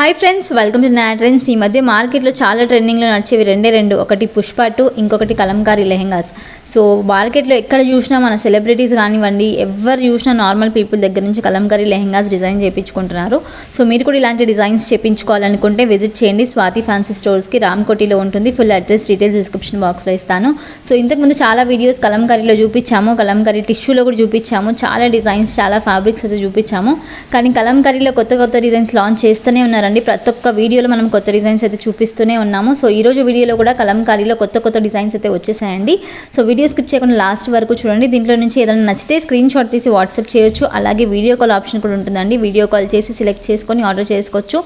Hi friends welcome to నా trends ఈ మధ్య మార్కెట్లో చాలా ట్రెండింగ్లో నడిచేవి రెండే రెండు. ఒకటి పుష్ప టూ ఇంకొకటి కలంకారీ లెహెంగాస్. సో మార్కెట్లో ఎక్కడ చూసినా మన సెలబ్రిటీస్ కానివ్వండి ఎవరు చూసినా నార్మల్ పీపుల్ దగ్గర నుంచి కలంకారీ లెహెంగాస్ డిజైన్ చేయించుకుంటున్నారు సో మీరు కూడా ఇలాంటి డిజైన్స్ చేయించుకోవాలనుకుంటే విజిట్ చేయండి. స్వాతి ఫ్యాన్సీ స్టోర్స్కి రామ్కోటిలో ఉంటుంది. ఫుల్ అడ్రస్ డీటెయిల్స్ డిస్క్రిప్షన్ బాక్స్లో ఇస్తాను. సో ఇంతకుముందు చాలా వీడియోస్ కలంకారీలో చూపించాము. కలంకారీ టిష్యూలో కూడా చూపించాము. చాలా డిజైన్స్ చాలా ఫ్యాబ్రిక్స్ అయితే చూపించాము. కానీ కలంకారీలో కొత్త కొత్త డిజైన్స్ లాంచ్ చేస్తూనే ఉన్నారు ఉన్నారండి ప్రతి ఒక్క వీడియోలో మనం కొత్త డిజైన్స్ అయితే చూపిస్తూనే ఉన్నాము. సో ఈ రోజు వీడియోలో కూడా కలంకారీలో కొత్త కొత్త డిజైన్స్ అయితే వచ్చేసాయండి. సో వీడియో స్కిప్ చేయకుండా లాస్ట్ వరకు చూడండి. దీంట్లో నుంచి ఏదైనా నచ్చితే స్క్రీన్ షాట్ తీసి వాట్సాప్ చేయొచ్చు. అలాగే వీడియో కాల్ ఆప్షన్ కూడా ఉంటుందండి. వీడియో కాల్ చేసి సెలెక్ట్ చేసుకొని ఆర్డర్ చేసుకోవచ్చు.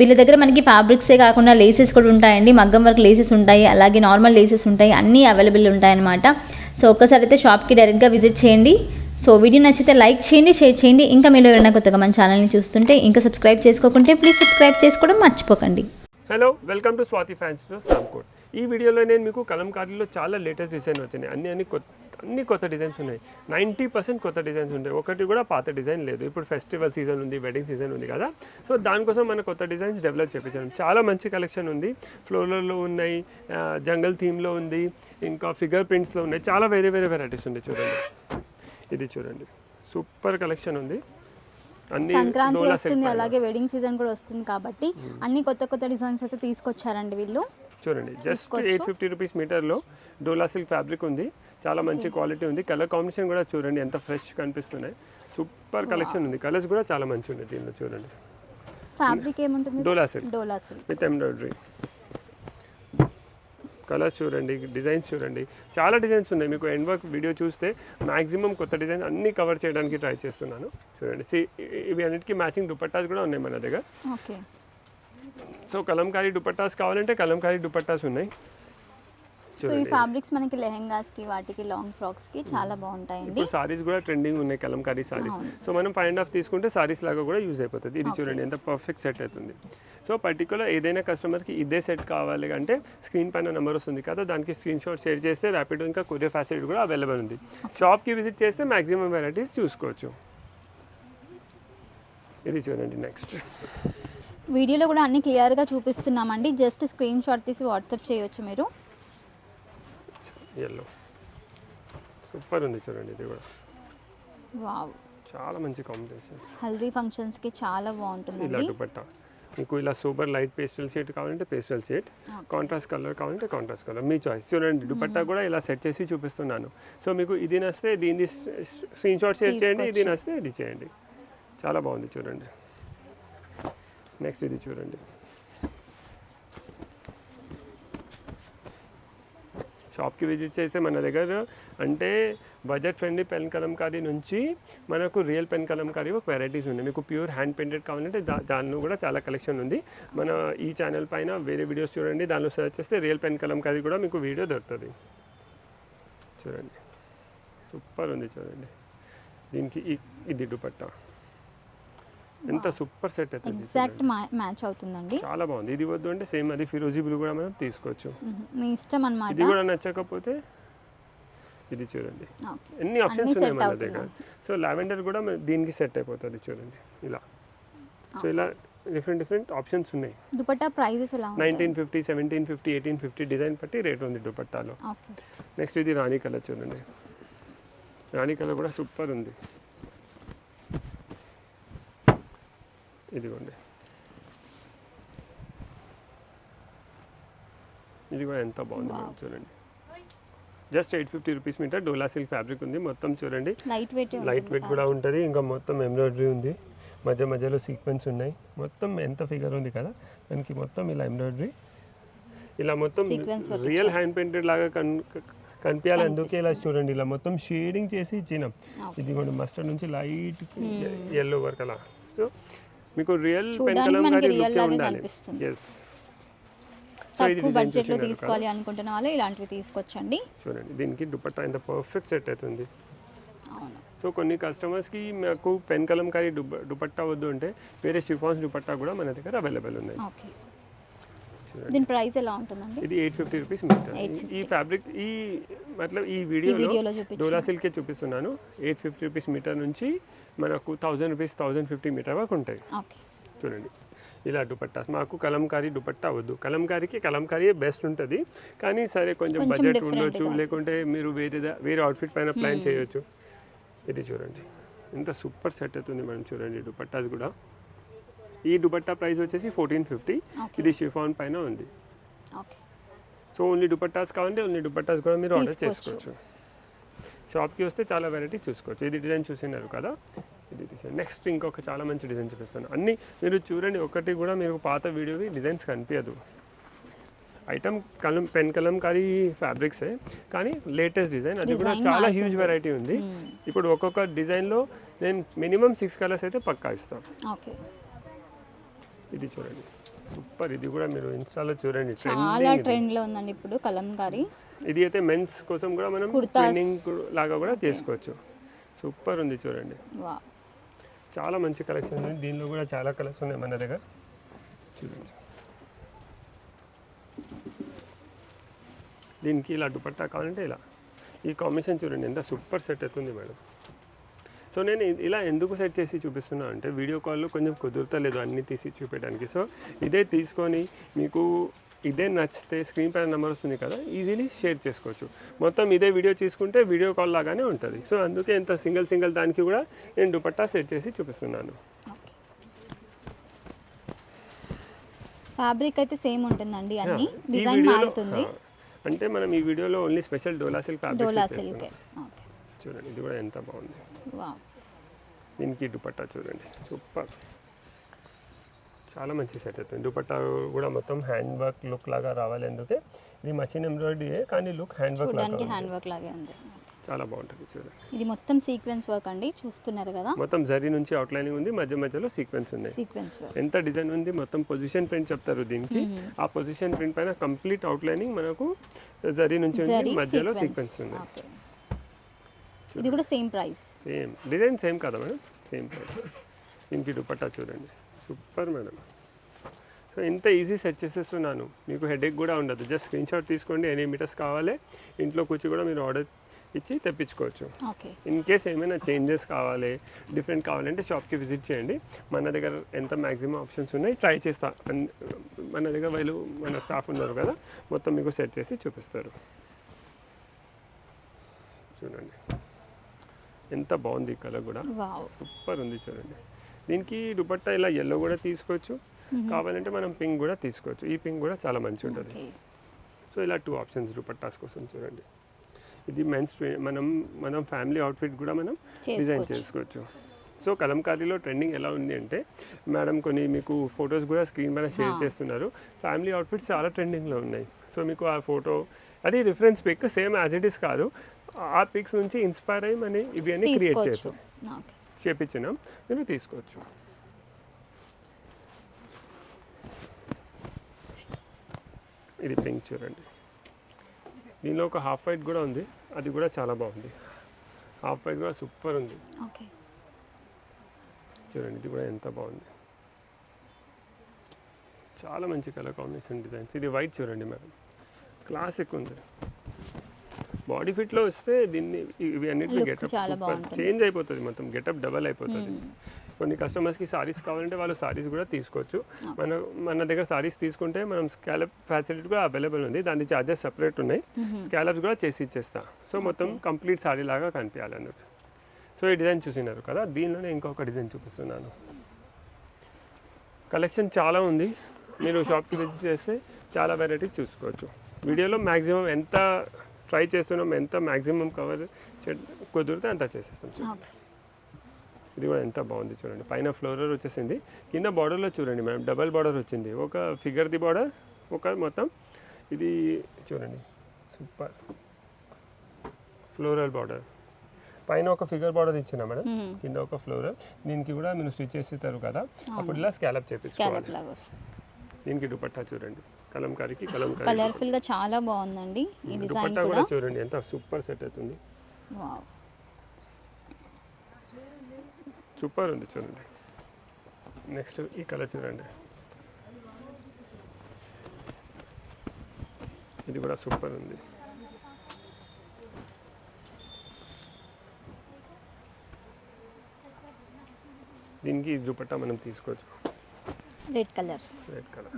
వీళ్ళ దగ్గర మనకి ఫ్యాబ్రిక్సే కాకుండా లేసెస్ కూడా ఉంటాయండి. మగ్గం వర్క్ లేసెస్ ఉంటాయి. అలాగే నార్మల్ లేసెస్ ఉంటాయి. అన్నీ అవైలబుల్ ఉంటాయన్నమాట. సో ఒక్కసారి అయితే షాప్కి డైరెక్ట్గా విజిట్ చేయండి. సో వీడియో నచ్చితే లైక్ చేయండి షేర్ చేయండి. ఇంకా మీరు ఎవరైనా కొత్తగా మన ఛానల్ని చూస్తుంటే ఇంకా సబ్స్క్రైబ్ చేసుకోకుంటే ప్లీజ్ సబ్స్క్రైబ్ చేసుకోవడం మర్చిపోకండి. Hello welcome to Swathi fans stores ఈ వీడియోలో నేను మీకు కలంకారీలో చాలా లేటెస్ట్ డిజైన్ వచ్చినాయి. అన్ని అన్ని కొత్త అన్ని కొత్త డిజైన్స్ ఉన్నాయి. నైంటీ పర్సెంట్ కొత్త డిజైన్స్ ఉంటాయి. ఒకటి కూడా పాత డిజైన్ లేదు. ఇప్పుడు ఫెస్టివల్ సీజన్ ఉంది వెడ్డింగ్ సీజన్ ఉంది కదా. సో దానికోసం మన కొత్త డిజైన్స్ డెవలప్ చేయించాను చాలా మంచి కలెక్షన్ ఉంది. ఫ్లోర్లలో ఉన్నాయి జంగల్ థీమ్లో ఉంది ఇంకా ఫిగర్ ప్రింట్స్లో ఉన్నాయి. చాలా వేరే వేరే వెరైటీస్ ఉన్నాయి చూడండి. ఇది చూడండి. సూపర్ కలెక్షన్ ఉంది. అన్ని సంక్రాంతి వస్తుంది. అలాగే వెడ్డింగ్ సీజన్ కూడా వస్తుంది కాబట్టి అన్ని కొత్త కొత్త డిజైన్స్ అయితే తీసుకొచ్చారండి వీళ్ళు. చూడండి జస్ట్. ఎయిట్ ఫిఫ్టీ రూపీస్ మీటర్లో డోలా సిల్క్ ఫ్యాబ్రిక్ ఉంది. చాలా మంచి క్వాలిటీ ఉంది. కలర్ కాంబినేషన్ కూడా చూడండి ఎంత ఫ్రెష్ కనిపిస్తున్నాయి. సూపర్ కలెక్షన్ ఉంది. కలర్స్ కూడా చాలా మంచి ఉంది దీనిలో చూడండి. ఫ్యాబ్రిక్ ఏముంటుంది? Dola silk. Dola silk. With embroidery. Colours చూడండి డిజైన్స్ చూడండి. చాలా డిజైన్స్ ఉన్నాయి. మీకు ఎండ్ వర్క్ వీడియో చూస్తే మాక్సిమం కొత్త డిజైన్ అన్నీ కవర్ చేయడానికి ట్రై చేస్తున్నాను. చూడండి. See, ఇవి అన్నిటికీ మ్యాచింగ్ దుపట్టాస్ కూడా ఉన్నాయి మన దగ్గర. ఓకే. సో కలంకారీ దుపట్టాస్ కావాలంటే కలంకారీ దుపట్టాస్ ఉన్నాయి. సో ఈ ఫ్యాబ్రిక్స్ మనకి లెహెంగాస్కి వాటికి లాంగ్ ఫ్రాక్స్కి చాలా బాగుంటాయండి. సారీస్ కూడా ట్రెండింగ్ ఉన్నాయి కలంకారీ సారీస్. సో మనం ఫైవ్ అండ్ హాఫ్ తీసుకుంటే సారీస్ లాగా కూడా యూజ్ అయిపోతుంది. ఇది చూడండి ఎంత పర్ఫెక్ట్ సెట్ అవుతుంది. సో పర్టికులర్ ఏదైనా కస్టమర్కి ఇదే సెట్ కావాలి అంటే స్క్రీన్ పైన నెంబర్ వస్తుంది కదా దానికి స్క్రీన్ షాట్ షేర్ చేస్తే ర్యాపిడ్ ఇంకా కొరియర్ ఫెసిలిటీ కూడా అవైలబుల్ ఉంది. షాప్కి విజిట్ చేస్తే మాక్సిమం వెరైటీస్ చూసుకోవచ్చు. ఇది చూడండి నెక్స్ట్ వీడియోలో కూడా అన్ని క్లియర్గా చూపిస్తున్నామండి. జస్ట్ స్క్రీన్ షాట్ తీసి వాట్సాప్ చేయొచ్చు మీరు. ఎల్లో సూపర్ ఉంది చూడండి ఇది కూడా. వావ్. చాలా మంచి కాంబినేషన్స్ హల్దీ ఫంక్షన్స్కి చాలా ఇలా బాగుంటుందండి దుపట్టా మీకు ఇలా సూపర్ లైట్ పేస్టల్ షేడ్ కావాలంటే పేస్టల్ షేడ్ కాంట్రాస్ట్ కలర్ కావాలంటే కాంట్రాస్ట్ కలర్ మీ చాయిస్ చూడండి దుపట్టా కూడా ఇలా సెట్ చేసి చూపిస్తున్నాను. సో మీకు ఇది నస్తే దీన్ని స్క్రీన్ షాట్ షేర్ చేయండి ఇది నస్తే ఇది చేయండి. చాలా బాగుంది చూడండి. నెక్స్ట్ ఇది చూడండి. షాప్కి విజిట్ చేస్తే మన దగ్గర అంటే బడ్జెట్ ఫ్రెండ్లీ పెన్ కలంకారీ నుంచి మనకు రియల్ పెన్ కలంకారీ ఒక వెరైటీస్ ఉన్నాయి. మీకు ప్యూర్ హ్యాండ్ పెయింటెడ్ కావాలంటే దా దానిలో కూడా చాలా కలెక్షన్ ఉంది. మన ఈ ఛానల్ పైన వేరే వీడియోస్ చూడండి. దానిలో సెర్చ్ చేస్తే రియల్ పెన్ కలంకారీ కూడా మీకు వీడియో దొరుకుతుంది. చూడండి. సూపర్ ఉంది చూడండి. దీనికి ఇది దుపట్టా. ఎంత సూపర్ సెట్ అవుతుంది ఎగ్జాక్ట్. మ్యాచ్ అవుతుందండి. చాలా బాగుంది. ఇది వద్దు అంటే సేమ్ అది ఫిరోజీ బ్లూ కూడా మనం తీసుకోవచ్చు. మీ ఇష్టం ఇది అన్నమాట కూడా నచ్చకపోతే ఇది చూడండి. ఓకే. ఎన్ని ఆప్షన్స్ ఉన్నాయి మన దగ్గర. సో లావెండర్ కూడా దీనికి సెట్ అయిపోతుంది చూడండి. ఇలా. సో ఇలా డిఫరెంట్ డిఫరెంట్ ఆప్షన్స్ ఉన్నాయి. దుపట్టా ప్రైజెస్ ఎలా nineteen fifty seventeen fifty eighteen fifty design బట్టి రేట్ ఉంది దుపట్టాలో. ఓకే. నెక్స్ట్ ఇది రాణి కలర్ చూడండి. రాణి కలర్ కూడా సూపర్ ఉంది. ఇదిగోండి. ఇది కూడా ఎంత బాగుంది. మేడం చూడండి. Just eight fifty rupees metre Dola silk fabric ఉంది. మొత్తం చూడండి. లైట్ వెయిట్ లైట్ వెయిట్ కూడా ఉంటుంది. ఇంకా మొత్తం ఎంబ్రాయిడరీ ఉంది. మధ్య మధ్యలో సీక్వెన్స్ ఉన్నాయి. మొత్తం ఎంత ఫిగర్ ఉంది కదా? దానికి మొత్తం ఇలా ఎంబ్రాయిడరీ ఇలా మొత్తం రియల్ హ్యాండ్ పెయింటెడ్ లాగా కన్ కనిపించాలి అందుకే ఇలా చూడండి. ఇలా మొత్తం షేడింగ్ చేసి ఇచ్చినాం. ఇది కూడా మస్టర్డ్ నుంచి లైట్ ఎల్లో వర్క్ అలా. సో మీకు రియల్ పెన్ చూడ్డానికి కలం మనకి గారి లుక్ ఉండాలి. ఎస్ సో ఇది తక్కువ డిజైన్ బడ్జెట్లో చూసినారు కదా. తీసుకోవాలి అనుకుంటున్న వాళ్ళు ఇలాంటివి తీసుకొచ్చండి. చూడండి దీనికి దుపట్టా ఎంత పర్ఫెక్ట్ సెట్ అవుతుంది సో కొన్ని కస్టమర్స్కి మాకు పెన్ కలంకారీ దుప దుపట్టా వద్దు అంటే వేరే షిఫాన్స్ దుపట్టా కూడా మన దగ్గర అవైలబుల్ ఉన్నాయి. దీని ప్రైస్ ఎలా ఉంటుందండి? ఇది ఎయిట్ ఫిఫ్టీ రూపీస్ మీటర్. 850. ఈ ఫ్యాబ్రిక్ ఈ మతలబ్ ఈ వీడియోలో డోలా సిల్కే చూపిస్తున్నాను. ఎయిట్ ఫిఫ్టీ రూపీస్ మీటర్ నుంచి మనకు thousand rupees thousand fifty metre వరకు ఉంటాయి. ఓకే. చూడండి. ఇలా దుపట్టాస్ మాకు కలంకారీ దుపట్టా వద్దు. కలంకారీకి కలంకారీ బెస్ట్ ఉంటుంది. కానీ సరే కొంచెం బడ్జెట్ ఉండొచ్చు. లేకుంటే మీరు వేరే వేరే అవుట్ఫిట్ పైన ప్లాన్ చేయొచ్చు. ఇది చూడండి. ఎంత సూపర్ సెట్ అవుతుంది మేడం చూడండి దుపట్టాస్ కూడా. ఈ దుపట్టా ప్రైస్ వచ్చేసి ఫోర్టీన్ ఫిఫ్టీ. ఇది షిఫాన్ పైన ఉంది. సో ఓన్లీ దుపట్టాస్ కావాలంటే ఓన్లీ దుపట్టాస్ కూడా మీరు ఆర్డర్. చేసుకోవచ్చు. షాప్కి వస్తే చాలా వెరైటీస్ చూసుకోవచ్చు. ఇది డిజైన్ చూసినారు కదా? ఇది డిజైన్ నెక్స్ట్ ఇంకొక చాలా మంచి డిజైన్ చూపిస్తాను. అన్ని మీరు చూడండి ఒకటి కూడా మీరు పాత వీడియోవి డిజైన్స్ కనిపించదు. ఐటమ్ కలం పెన్ కలంకారీ ఫ్యాబ్రిక్సే కానీ లేటెస్ట్ డిజైన్. అది కూడా చాలా హ్యూజ్. వెరైటీ ఉంది. ఇప్పుడు ఒక్కొక్క డిజైన్లో నేను మినిమం సిక్స్ కలర్స్ అయితే పక్కా ఇస్తాను. ఇది చూడండి. సూపర్. ఇది కూడా మీరు ఇన్స్టాలో చూడండి. చాలా. ట్రెండ్లో ఉందండి ఇప్పుడు కలంకారీ ఇది అయితే మెన్స్ కోసం కూడా మనం. ట్రెండింగ్ లాగా కూడా చేసుకోవచ్చు. సూపర్ ఉంది చూడండి. చాలా మంచి కలెక్షన్ ఉంది దీనిలో కూడా చాలా కలర్స్ ఉన్నాయి మన దగ్గర. చూడండి. దీనికి ఇలా దుపట్టా కావాలంటే ఇలా. ఈ కాంబినేషన్ చూడండి. ఎంత సూపర్ సెట్ అవుతుంది మేడం. సో నేను ఇలా ఎందుకు సెట్ చేసి చూపిస్తున్నా అంటే వీడియో కాల్లో కొంచెం కుదురుతలేదు అన్నీ తీసి చూపించడానికి సో ఇదే తీసుకొని మీకు ఇదే నచ్చితే స్క్రీన్ పైన నెంబర్ వస్తుంది కదా ఈజీలీ షేర్ చేసుకోవచ్చు. మొత్తం ఇదే వీడియో తీసుకుంటే వీడియో కాల్ లాగానే ఉంటుంది. సో అందుకే ఇంత సింగిల్ సింగిల్ దానికి కూడా నేను దుపట్టా సెట్ చేసి చూపిస్తున్నాను. ఫ్యాబ్రిక్ అయితే సేమ్ ఉంటుందండి అన్ని. డిజైన్ మారుతుంది. అంటే మనం ఈ వీడియోలో only special Dola silk fabric చూడండి ఇది కూడా ఎంత బాగుంది. దీనికి దుపట్టా చూడండి. సూపర్. చాలా మంచి సెట్ అవుతుంది దుపట్టా కూడా మొత్తం హ్యాండ్ వర్క్ లుక్ లాగా రావాలి ఎందుకే? ఇది మషిన్ ఎంబ్రాయిడరీ కానీ లుక్ హ్యాండ్ వర్క్ లాగా. హ్యాండ్ వర్క్ లాగే ఉంది. చాలా బాగుంటుంది చూడండి. ఇది మొత్తం సీక్వెన్స్ వర్క్ అండి. చూస్తున్నారు కదా? మొత్తం జరీ నుంచి అవుట్లైనింగ్ ఉంది మధ్య మధ్యలో సీక్వెన్స్ ఉన్నాయి సీక్వెన్స్ వర్క్ ఎంత డిజైన్ ఉంది మొత్తం పొజిషన్ ప్రింట్ చెప్తారు దీనికి. ఆ పొజిషన్ ప్రింట్ పైన కంప్లీట్ అవుట్లైనింగ్ మనకు జరీ నుంచి ఉంది మధ్యలో సీక్వెన్స్ ఉంది. ఇది కూడా same price same design same కదా మేడం? సేమ్ ప్రైస్ దీనికి దుపట్టా చూడండి. Super madam. సో ఇంత ఈజీ సెట్ చేసేస్తున్నాను. మీకు హెడేక్ కూడా ఉండదు. జస్ట్ స్క్రీన్ షాట్ తీసుకోండి. ఎన్ని మీటర్స్ కావాలి? ఇంట్లో కూర్చి కూడా మీరు ఆర్డర్ ఇచ్చి తెప్పించుకోవచ్చు. ఓకే ఇన్ కేస్ ఏమైనా చేంజెస్ కావాలి డిఫరెంట్ కావాలంటే షాప్కి విజిట్ చేయండి. మన దగ్గర ఎంత మ్యాక్సిమం ఆప్షన్స్ ఉన్నాయి ట్రై చేస్తా. మన దగ్గర వాళ్ళు మన స్టాఫ్ ఉన్నారు కదా మొత్తం మీకు సెట్ చేసి చూపిస్తారు. చూడండి. ఎంత బాగుంది ఈ కలర్ కూడా. సూపర్ ఉంది చూడండి. దీనికి దుపట్టా ఇలా ఎల్లో కూడా తీసుకోవచ్చు. కావాలంటే మనం పింక్ కూడా తీసుకోవచ్చు. ఈ పింక్ కూడా చాలా మంచి ఉంటుంది. సో ఇలా టూ ఆప్షన్స్ దుపట్టాస్ కోసం చూడండి. ఇది మెన్స్ మనం మనం ఫ్యామిలీ అవుట్ఫిట్ కూడా మనం డిజైన్ చేసుకోవచ్చు. సో కలంకారీలో ట్రెండింగ్ ఎలా ఉంది అంటే మేడం కొన్ని మీకు ఫొటోస్ కూడా స్క్రీన్ పైన షేర్. చేస్తున్నారు. ఫ్యామిలీ అవుట్ఫిట్స్ చాలా ట్రెండింగ్లో ఉన్నాయి. సో మీకు ఆ ఫోటో అది reference pic same as it is కాదు. ఆ పిక్స్ నుంచి ఇన్స్పైర్ అయ్యి మనం ఇవి అన్ని క్రియేట్ ఓకే. చేపించినాం. మీరు తీసుకోవచ్చు. ఇది పింక్ చూడండి. దీనిలో ఒక హాఫ్ వైట్ కూడా ఉంది. అది కూడా చాలా బాగుంది. హాఫ్ వైట్ కూడా సూపర్ ఉంది. చూడండి ఇది కూడా ఎంత బాగుంది. చాలా మంచి కలర్ కాంబినేషన్ డిజైన్స్. ఇది వైట్ చూడండి మేడం. క్లాసిక్ ఉంది. బాడీ ఫిట్లో వస్తే దీన్ని ఇవి అన్నిటి గెటప్. చేంజ్ అయిపోతుంది మొత్తం గెటప్ డబల్ అయిపోతుంది. కొన్ని కస్టమర్స్కి సారీస్ కావాలంటే వాళ్ళు సారీస్ కూడా తీసుకోవచ్చు. మన మన దగ్గర సారీస్ తీసుకుంటే మనం స్కాలప్ ఫెసిలిటీ కూడా అవైలబుల్ ఉంది. దాని చార్జెస్ సపరేట్ ఉన్నాయి. స్కాలప్స్ కూడా చేసి ఇచ్చేస్తా. సో మొత్తం కంప్లీట్ సారీ లాగా కనిపించాలి అందుకు సో ఈ డిజైన్ చూసినారు కదా? దీనిలోనే ఇంకొక డిజైన్ చూపిస్తున్నాను. కలెక్షన్ చాలా ఉంది. మీరు షాప్కి విజిట్ చేస్తే చాలా వెరైటీస్ చూసుకోవచ్చు. వీడియోలో మ్యాక్సిమం ఎంత ట్రై చేస్తున్నాం. ఎంత మ్యాక్సిమం కవర్ కుదిరితే అంత చేసేస్తాం ఓకే. ఇది కూడా ఎంత బాగుంది చూడండి. పైన ఫ్లోరర్ వచ్చేసింది. కింద బార్డర్లో చూడండి మేడం. డబల్ బార్డర్ వచ్చింది. ఒక ఫిగర్ది బార్డర్ ఒక మొత్తం ఇది చూడండి. సూపర్ ఫ్లోరల్ బార్డర్ పైన ఒక ఫిగర్ బార్డర్ ఇచ్చిన మేడం. కింద ఒక ఫ్లోరల్ దీనికి కూడా మీరు స్టిచ్ చేస్తారు కదా. అప్పుడు ఇలా స్కాలప్ చేపించుకోవాలి దీనికి దుపట్టా చూడండి. కలంకారీకి కలంకారీ కలర్ఫుల్గా చాలా బాగుందండి. ఈ డిజైన్ కూడా. చూడండి ఎంత సూపర్ సెట్ అవుతుంది. వావ్. సూపర్ ఉంది చూడండి. నెక్స్ట్ ఈ కలర్ చూడండి. ఇది కూడా సూపర్ ఉంది. దీనికి దుపట్టా మనం తీసుకోవచ్చు. Red colour. Red colour.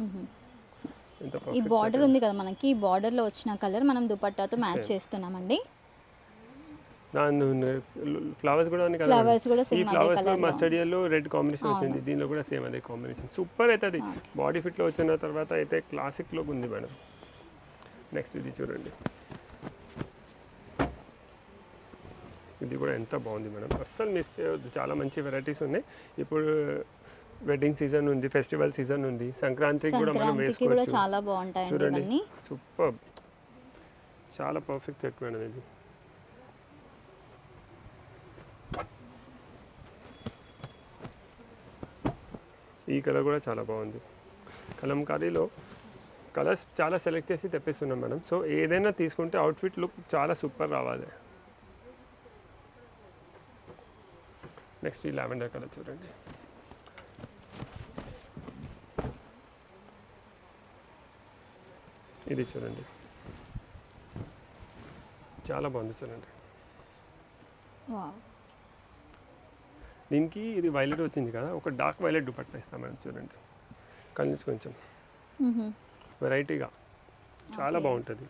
ఈ బార్డర్ ఉంది కదా మనకి ఈ బార్డర్లో వచ్చిన కలర్ మనం దుపట్టాతో మ్యాచ్ చేస్తున్నామండి. ఫ్లవర్స్ కూడా మేడం. కూడా అదే ఫ్లవర్స్లో. మస్టర్డ్ ఎల్లో రెడ్ కాంబినేషన్ వచ్చింది. దీనిలో కూడా సేమ్ అదే కాంబినేషన్ సూపర్ అవుతుంది బాడీ ఫిట్లో వచ్చిన తర్వాత అయితే క్లాసిక్ లుక్ ఉంది మేడం. నెక్స్ట్ ఇది చూడండి. ఇది కూడా ఎంత బాగుంది మేడం. అస్సలు మిస్ చేయవద్దు చాలా మంచి వెరైటీస్ ఉన్నాయి. ఇప్పుడు వెడ్డింగ్ సీజన్ ఉంది ఫెస్టివల్ సీజన్ ఉంది. సంక్రాంతికి కూడా మనం వేసుకోవచ్చు. చాలా బాగుంటాయండి చూడండి. సూపర్. చాలా పర్ఫెక్ట్ సెట్ మేడం ఇది. ఈ కలర్ కూడా చాలా బాగుంది. కలంకారీలో కలర్స్ చాలా సెలెక్ట్ చేసి తెప్పిస్తున్నాం మేడం. సో ఏదైనా తీసుకుంటే అవుట్ఫిట్ లుక్ చాలా సూపర్ రావాలి. నెక్స్ట్ ఈ లావెండర్ కలర్ చూడండి. ఇది చూడండి. చాలా బాగుంది చూడండి. దీనికి ఇది వైలెట్ వచ్చింది కదా ఒక డార్క్ వైలెట్ దుపట్టా ఇస్తాం మేడం చూడండి. కలిసి కొంచెం. వెరైటీగా. చాలా. బాగుంటుంది.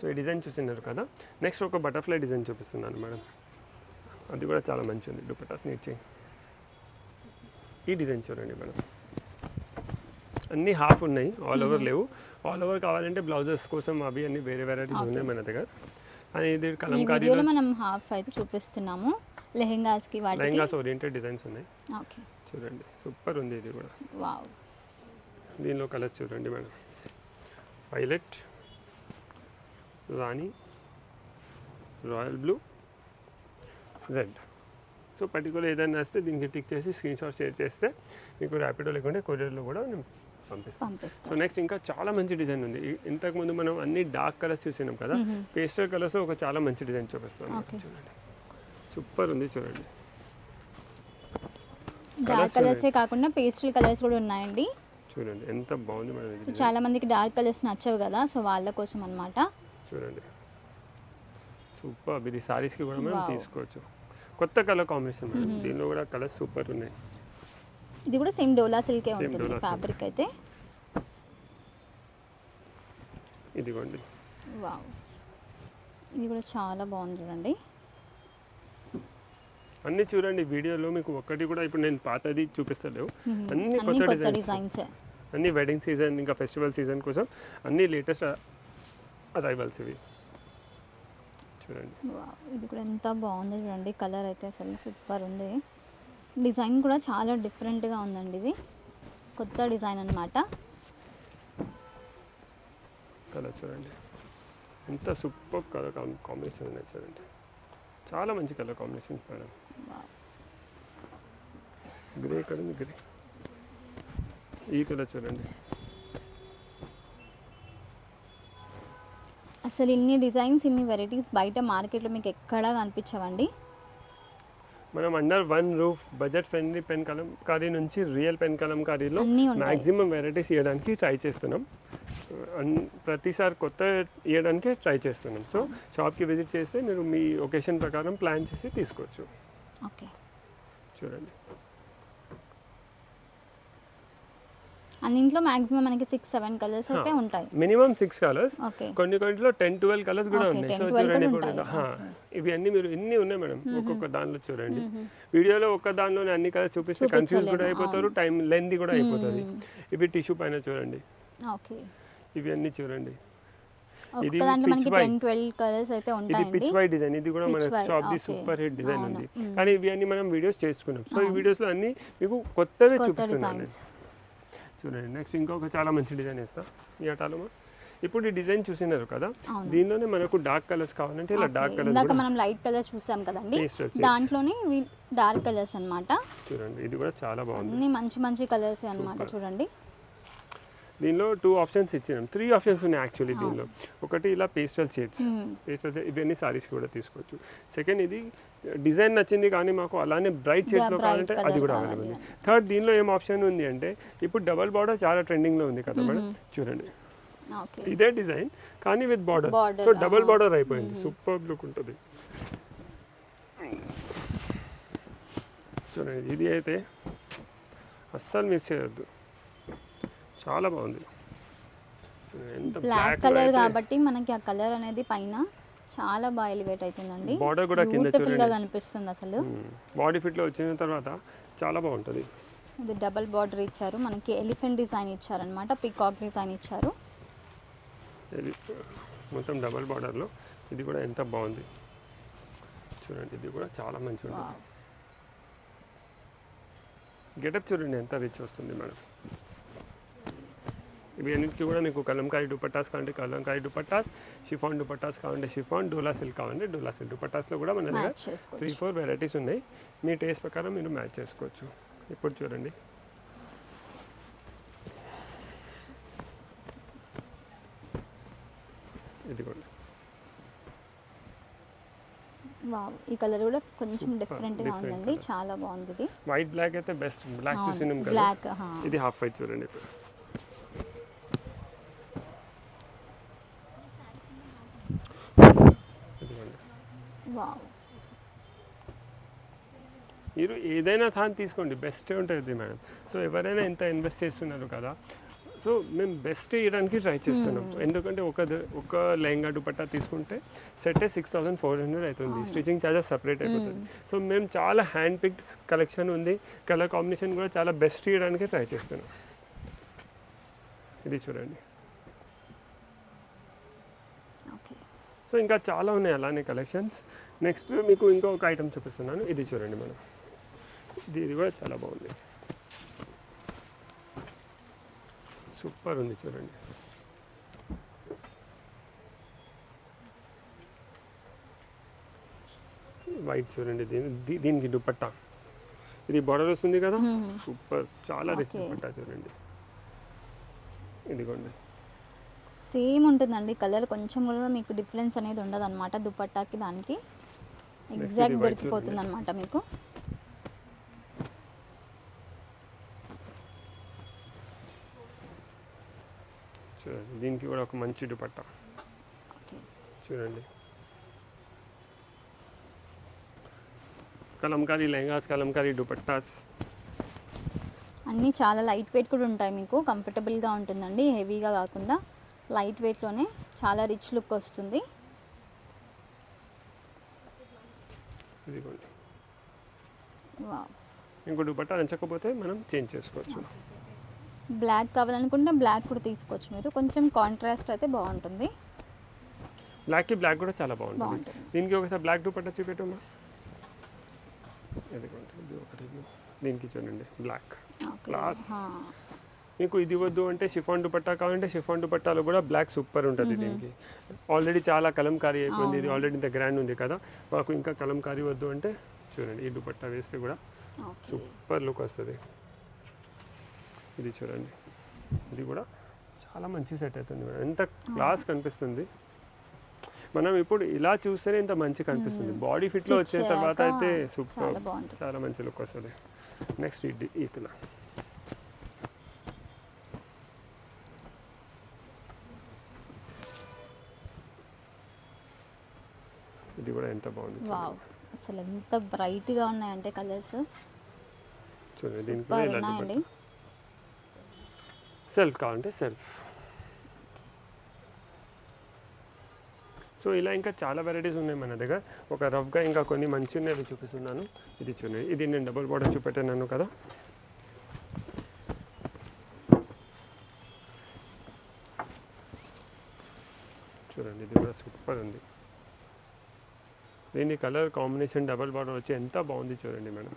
సో ఈ డిజైన్ చూస్తున్నారు కదా. నెక్స్ట్ ఒక బటర్ఫ్లై డిజైన్ చూపిస్తున్నాను మేడం. అది కూడా చాలా మంచి ఉంది దుపట్టాస్ నీట్ ఈ డిజైన్ చూడండి మేడం. అన్నీ హాఫ్ ఉన్నాయి. ఆల్ ఓవర్ లేవు. ఆల్ ఓవర్ కావాలంటే బ్లౌజెస్ కోసం అవి అన్ని వేరే వెరైటీస్ ఉన్నాయి మన దగ్గర. అని ఇది వీడియోలో మనం హాఫ్ అయితే చూపిస్తున్నాము. లెహెంగాస్కి వాటికి. లెహంగాస్ ఓరియంటెడ్ డిజైన్స్ ఉన్నాయి. ఓకే చూడండి. సూపర్ ఉంది ఇది కూడా. వావ్ దీనిలో కలర్స్ చూడండి మేడం. వైలెట్ రాణి royal blue red so particular ఏదైనా వస్తే దీనికి టిక్ చేసి స్క్రీన్ షాట్ షేర్ చేస్తే మీకు ర్యాపిడో లేకుంటే కొరియర్లో కూడా నేను పంపిస్తాను సో పంపిస్తాం నెక్స్ట్ ఇంకా చాలా మంచి డిజైన్ ఉంది. ఇంతకుముందు మనం అన్ని డార్క్ కలర్స్ చూసినాం కదా పేస్టల్ కలర్స్ ఒక చాలా మంచి డిజైన్ Okay. చూడండి. సూపర్ ఉంది చూడండి. డార్క్ కలర్సే కాకుండా పేస్టల్ కలర్స్ కూడా ఉన్నాయండి. చూడండి ఎంత బాగుంది మేడం చాలా మందికి డార్క్ కలర్స్ నచ్చవు కదా సో వాళ్ళ కోసం అన్నమాట. చూడండి. సూపర్ ఇది సారీస్కి కూడా మనం. తీసుకోవచ్చు. కొత్త కలర్ కాంబినేషన్ దీనిలో కూడా కలర్స్ సూపర్ ఉన్నాయి. ఇది కూడా సేమ్ డోలా సిల్కే ఉంటుంది. ఫ్యాబ్రిక్ అయితే. ఇదిగోండి. వావ్ ఇది కూడా చాలా బాగుంది చూడండి. అన్ని చూడండి వీడియోలో మీకు ఒక్కటి కూడా ఇప్పుడు నేను పాతది చూపిస్తలేవు. అన్ని కొత్త డిజైన్స్ అన్ని వెడ్డింగ్ సీజన్ ఇంకా ఫెస్టివల్ సీజన్ కోసం అన్ని లేటెస్ట్ అరైవల్స్ ఇవి. చూడండి. ఇది కూడా ఎంత బాగుంది చూడండి. కలర్ అయితే అసలు సూపర్ ఉంది. డిజైన్ కూడా చాలా డిఫరెంట్గా ఉందండి ఇది. కొత్త డిజైన్ అన్నమాట. కలర్ చూడండి. ఎంత సూపర్ కలర్ కాంబినేషన్ ఉన్నాయి చూడండి. చాలా మంచి కలర్ కాంబినేషన్స్ మేడం. గ్రే ఉంది గ్రే. ఈ కలర్ చూడండి. అసలు ఇన్ని డిజైన్స్ ఇన్ని వెరైటీస్ బయట మార్కెట్లో మీకు ఎక్కడా కనిపించవండి. మనం under one roof budget friendly pen Kalamkari నుంచి రియల్ పెన్ కలంకారీలో అన్నీ ఉంటాయి. మ్యాక్సిమం వెరైటీస్ ఇవ్వడానికి ట్రై చేస్తున్నాం. ప్రతిసారి కొత్త ఇవ్వడానికి ట్రై చేస్తున్నాం. సో షాప్కి విజిట్ చేస్తే మీరు మీ ఒకేషన్ ప్రకారం ప్లాన్ చేసి తీసుకోవచ్చు. ఓకే చూడండి. అన్నింట్లో మాక్సిమం మనకి సిక్స్ సెవెన్ కలర్స్ అయితే ఉంటాయి. మినిమం సిక్స్ కలర్స్ కొన్ని కొన్నిలో టెన్ ట్వెల్వ్ కలర్స్ కూడా ఉన్నాయి. 10, సో 12 చూడండి ఇప్పుడు ఇవి అన్ని మీరు ఇన్ని ఉన్నాయి మేడం ఒక్కొక్క దానిలో చూడండి. వీడియోలో ఒక్క దానిలోనే అన్ని కలర్స్ చూపిస్తే కన్ఫ్యూజ్ కూడా అయిపోతారు టైం లెంత్ కూడా అయిపోతుంది. ఇవి టిష్యూ పైన చూడండి. ఓకే. ఇవి అన్ని చూడండి ఇది పిచ్ వైట్ డిజైన్ ఇది కూడా మన shop the. Super hit design. ఉంది. కానీ ఇవి అన్ని మనం వీడియోస్ చేసుకున్నాం. సో ఈ వీడియోస్లో అన్ని మీకు కొత్తవి కొత్త చూపిస్తున్నాను చూడండి. నెక్స్ట్ ఇంకొక చాలా మంచి డిజైన్ ఇస్తా ఈ అటాలో ఇప్పుడు ఈ డిజైన్ చూసినారు కదా. దీనిలోనే మనకు డార్క్ కలర్స్ కావాలంటే ఇలా డార్క్. కలర్స్ ఇందాక మనం లైట్ కలర్స్ చూసాం కదండి. దాంట్లోనే డార్క్ కలర్స్ అన్నమాట. చూడండి. ఇది కూడా చాలా బాగుంది. అన్ని మంచి మంచి కలర్స్ అన్నమాట. చూడండి. దీనిలో టూ ఆప్షన్స్ ఇచ్చినాం. త్రీ ఆప్షన్స్ ఉన్నాయి యాక్చువల్లీ దీనిలో. ఒకటి ఇలా పేస్టల్ షేడ్స్. పేస్టల్ ఇవన్నీ సారీస్ కూడా తీసుకోవచ్చు. సెకండ్ ఇది డిజైన్ నచ్చింది కానీ మాకు అలానే బ్రైట్ షేడ్స్లో bright కావాలంటే అది కూడా అవైలబుల్ థర్డ్ దీనిలో ఏం ఆప్షన్ ఉంది అంటే ఇప్పుడు డబల్ బార్డర్ చాలా ట్రెండింగ్లో ఉంది కదా మేడం చూడండి. ఇదే డిజైన్ కానీ with border so double. Border అయిపోయింది. సూపర్ లుక్ ఉంటుంది. చూడండి ఇది అయితే అస్సలు మిస్ చేయొద్దు. చాలా బాగుంది. బ్లాక్ కలర్ కాబట్టి మనకి ఆ కలర్ అనేది పైన చాలా బాగా ఎలివేట్ అవుతుందండి బార్డర్ కూడా కింద గా చూడండి. కనిపిస్తుంది అసలు. బాడీ ఫిట్లో వచ్చిన తర్వాత చాలా బాగుంటుంది. ఇది డబల్ బార్డర్ ఇచ్చారు. మనకి ఎలిఫెంట్ డిజైన్ ఇచ్చారనమాట పికాక్ డిజైన్ ఇచ్చారు. మొత్తం డబల్ బార్డర్లో ఇది కూడా ఎంత బాగుంది. చూడండి ఇది కూడా చాలా మంచిగా. గెటప్ చూడండి ఎంత రిచ్ వస్తుంది మేడం. ఇవి అన్నిటికీ కూడా మీకు కలంకారీ దుపట్టాస్ కావాలంటే కలంకారీ దుపట్టాస్ షిఫాన్ దుపట్టాస్ కావాలంటే షిఫాన్ డోలా సిల్క్ కావాలంటే డోలా సిల్క్. దుపట్టాస్లో కూడా మన దగ్గర త్రీ ఫోర్ వెరైటీస్ ఉన్నాయి. మీ టేస్ట్ ప్రకారం మీరు మ్యాచ్ చేసుకోవచ్చు. ఇప్పుడు చూడండి. ఇదిగోండి. వావ్. ఈ కలర్ కూడా కొంచెం డిఫరెంట్గా ఉందండి. చాలా బాగుంది ఇది. వైట్ బ్లాక్ అయితే బెస్ట్ బ్లాక్ చూసినాం కదా. బ్లాక్ ఇది హాఫ్ వైట్ చూడండి ఇప్పుడు ఇదిగోండి వావ్ మీరు ఏదైనా థాన్ తీసుకోండి బెస్ట్ ఉంటుంది మేడం సో ఎవరైనా ఎంత ఇన్వెస్ట్ చేస్తున్నారు కదా సో మేము బెస్ట్ ఇవ్వడానికి ట్రై చేస్తున్నాం. ఎందుకంటే ఒక ఒక లెహంగా దుపట్టా తీసుకుంటే set six thousand four hundred అవుతుంది. స్టిచింగ్ ఛార్జెస్ సపరేట్ అయిపోతుంది సో మేము చాలా హ్యాండ్ పిక్స్ కలెక్షన్ ఉంది. కలర్ కాంబినేషన్ కూడా చాలా బెస్ట్ ఇవ్వడానికి ట్రై చేస్తున్నాం. ఇది చూడండి. సో ఇంకా చాలా ఉన్నాయి అలానే కలెక్షన్స్ నెక్స్ట్ మీకు ఇంకొక ఐటమ్ చూపిస్తున్నాను. ఇది చూడండి మనం ఇది ఇది కూడా చాలా బాగుంది. సూపర్ ఉంది చూడండి. వైట్ చూడండి. దీని దీనికి దుపట్టా. ఇది బార్డర్ వస్తుంది కదా? సూపర్ చాలా రిచ్. దుపట్టా చూడండి. ఇదిగోండి. సేమ్ ఉంటుందండి. కలర్ కొంచెం కూడా మీకు డిఫరెన్స్ అనేది ఉండదు అనమాట దుపట్టాకి దానికి. ఎగ్జాక్ట్ దొరికిపోతుంది అనమాట మీకు. చూడండి దీనికి కూడా ఒక మంచి దుపట్టా. చూడండి. కలంకారీ లెహంగాస్ కలంకారీ దుపట్టాస్. అన్నీ చాలా లైట్ వెయిట్ కూడా ఉంటాయి మీకు. కంఫర్టబుల్గా ఉంటుందండి. హెవీగా కాకుండా లైట్ వెయిట్లోనే చాలా రిచ్ లుక్ వస్తుంది. ఇదిగోండి వావ్. ఇంకో దుపట్టా నచ్చకపోతే మనం చేంజ్ చేసుకోవచ్చు బ్లాక్ కావాలనుకుంటే బ్లాక్ కూడా తీసుకోవచ్చు మీరు కొంచెం కాంట్రాస్ట్ అయితే బాగుంటుంది బ్లాక్కి బ్లాక్ కూడా చాలా బాగుంటుంది. దీనికి ఒకసారి బ్లాక్ దుపట్టా చూపెట్టమ్మా ఇదిగోండి ఇది ఒకటి దీనికి చూడండి బ్లాక్. హా. మీకు ఇది వద్దు అంటే షిఫాన్ దుపట్టా కావాలంటే షిఫాన్ దుపట్టాలో కూడా బ్లాక్ సూపర్ ఉంటుంది దీనికి. ఆల్రెడీ చాలా కలంకారీ అయిపోయింది ఇది ఆల్రెడీ ఇంత గ్రాండ్ ఉంది కదా. మాకు ఇంకా కలంకారీ వద్దు అంటే చూడండి ఈ దుపట్టా వేస్తే కూడా సూపర్ లుక్ వస్తుంది. ఇది చూడండి. ఇది కూడా చాలా మంచి సెట్ అవుతుంది మేడం. ఎంత క్లాస్ కనిపిస్తుంది. మనం ఇప్పుడు ఇలా చూస్తేనే ఇంత మంచి కనిపిస్తుంది. బాడీ ఫిట్లో వచ్చిన తర్వాత అయితే సూపర్ చాలా మంచి లుక్ వస్తుంది. నెక్స్ట్ ఇది ఈ ఇది కూడా ఎంత బాగుంది వావ్ అసలు ఎంత బ్రైట్గా ఉన్నాయంటే కలర్స్. చూడండి సెల్ఫ్ కావాలంటే సెల్ఫ్. సో ఇలా ఇంకా చాలా వెరైటీస్ ఉన్నాయి మన దగ్గర. ఒక రఫ్గా ఇంకా కొన్ని మంచి ఉన్నాయి చూపిస్తున్నాను. ఇది చూడండి ఇది నేను డబుల్ బార్డర్ చూపెట్టాను కదా. చూడండి ఇది కూడా సూపర్ ఉంది. దీని కలర్ కాంబినేషన్ డబల్ బార్డర్ వచ్చి ఎంత బాగుంది చూడండి మేడం.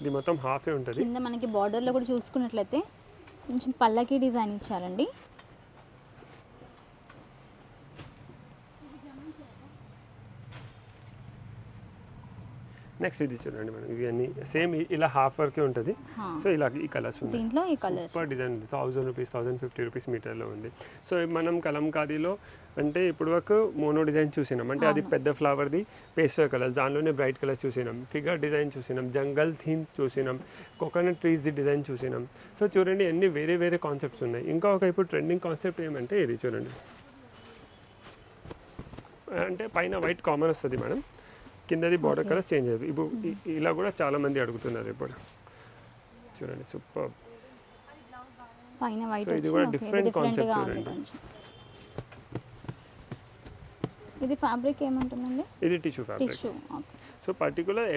ఇది మొత్తం హాఫే ఉంటుంది. కింద మనకి బార్డర్లో కూడా చూసుకున్నట్లయితే కొంచెం పల్లకి డిజైన్ ఇచ్చారండి. నెక్స్ట్ ఇది చూడండి మేడం. ఇవన్నీ సేమ్ ఇలా హాఫ్ వర్కే ఉంటుంది. సో ఇలా ఈ కలర్స్ ఉన్నాయి. దీంట్లో ఈ కలర్స్ సూపర్ డిజైన్ ఉంది. Thousand rupees thousand fifty rupees మీటర్లో ఉంది. సో మనం కలంకారీలో అంటే ఇప్పుడు వరకు మోనో డిజైన్ చూసినాం. అంటే అది. పెద్ద ఫ్లవర్ది పేస్టర్ కలర్స్ దానిలోనే బ్రైట్ కలర్స్ చూసినాం. ఫిగర్ డిజైన్ చూసినాం. జంగల్ థీమ్ చూసినాం. కోకోనట్ ట్రీస్ది డిజైన్ చూసినాం. సో చూడండి అన్ని వేరే వేరే కాన్సెప్ట్స్ ఉన్నాయి. ఇంకా ఒక ఇప్పుడు ట్రెండింగ్ కాన్సెప్ట్ ఏమంటే ఇది చూడండి. అంటే పైన వైట్ కామన్ వస్తుంది మేడం. కిందది బార్డర్ కలర్ చేంజ్ అయ్యింది. ఇప్పుడు ఇలా కూడా చాలా మంది అడుగుతున్నారు ఇప్పుడు. చూడండి సూపర్. So, ఇది కూడా different concept చూడండి. ఇది ఫ్యాబ్రిక్ ఏముంటుందండి? ఇది tissue fabric. Tissue okay. So particular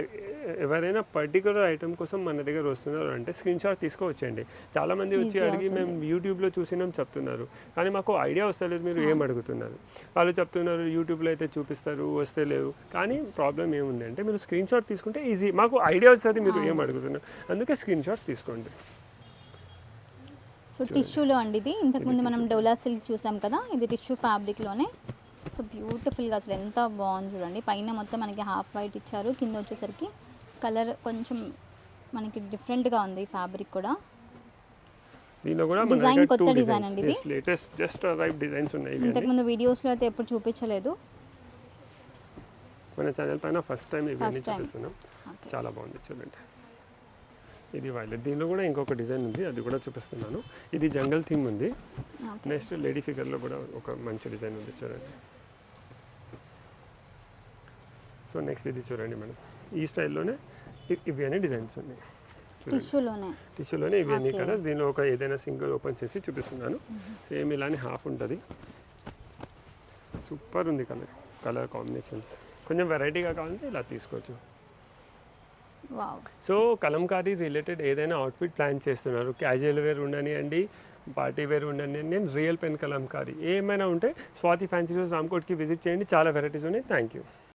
ఎవరైనా పర్టికులర్ ఐటమ్ కోసం మన దగ్గర వస్తున్నారు అంటే స్క్రీన్ షాట్ తీసుకోవచ్చండి. చాలా మంది వచ్చి అడిగి మేము యూట్యూబ్లో చూసినాం చెప్తున్నారు. కానీ మాకు ఐడియా వస్తలేదు మీరు ఏం అడుగుతున్నారు? వాళ్ళు చెప్తున్నారు యూట్యూబ్లో అయితే చూపిస్తారు వస్తే లేవు. కానీ ప్రాబ్లం ఏముంది అంటే మీరు స్క్రీన్ షాట్ తీసుకుంటే ఈజీ మాకు ఐడియా వస్తుంది మీరు ఏం అడుగుతున్నారు? అందుకే స్క్రీన్ షాట్స్ తీసుకోండి. సో టిష్యూలో అండి ఇది. ఇంతకుముందు మనం డోలా సిల్క్ చూసాం కదా? ఇది టిష్యూ ఫ్యాబ్రిక్లోనే సో బ్యూటిఫుల్గా అసలు ఎంత బాగుంది చూడండి. పైన మొత్తం మనకి హాఫ్ వైట్ ఇచ్చారు. కింద వచ్చేసరికి కలర్ కొంచెం మనకి డిఫరెంట్గా ఉంది ఫ్యాబ్రిక్ కూడా. దీనిలో కూడా దగ్గర కొత్త design అండి ఇది? లేటెస్ట్ జస్ట్ రైప్ డిజైన్స్ ఉన్నాయి. ఇంతకుముందు వీడియోస్లో అయితే ఎప్పుడు చూపించలేదు. మన ఛానల్ పైన ఫస్ట్ టైం ఇవన్నీ. చూపిస్తున్నాం. చాలా బాగుంది చూడండి. ఇది వైలెట్ దీనిలో కూడా ఇంకొక డిజైన్ ఉంది. అది కూడా చూపిస్తున్నాను. ఇది జంగల్ థీమ్ ఉంది. నెక్స్ట్ లేడీ ఫిగర్లో కూడా ఒక మంచి డిజైన్ ఉంది చూడండి. సో నెక్స్ట్ ఇది చూడండి మేడం. ఈ స్టైల్లోనే ఇవి అన్ని డిజైన్స్ ఉన్నాయి. టిష్యూలోనే? టిష్యూలోనే ఇవి అన్ని. కలర్స్. దీనిలో ఒక ఏదైనా సింగిల్ ఓపెన్ చేసి చూపిస్తున్నాను. సేమ్ ఇలానే హాఫ్ ఉంటుంది. సూపర్ ఉంది కలర్. Colour combinations. కొంచెం వెరైటీగా కావాలంటే ఇలా తీసుకోవచ్చు. సో కలంకారీ రిలేటెడ్ ఏదైనా అవుట్ఫిట్ ప్లాన్ చేస్తున్నారు. క్యాజువల్ వేర్ ఉండనివ్వండి పార్టీ వేర్ ఉండని నేను రియల్ పెన్ కలంకారీ. ఏమైనా ఉంటే స్వాతి ఫ్యాన్సీ రామ్కోట్కి విజిట్ చేయండి. చాలా వెరైటీస్ ఉన్నాయి. Thank you.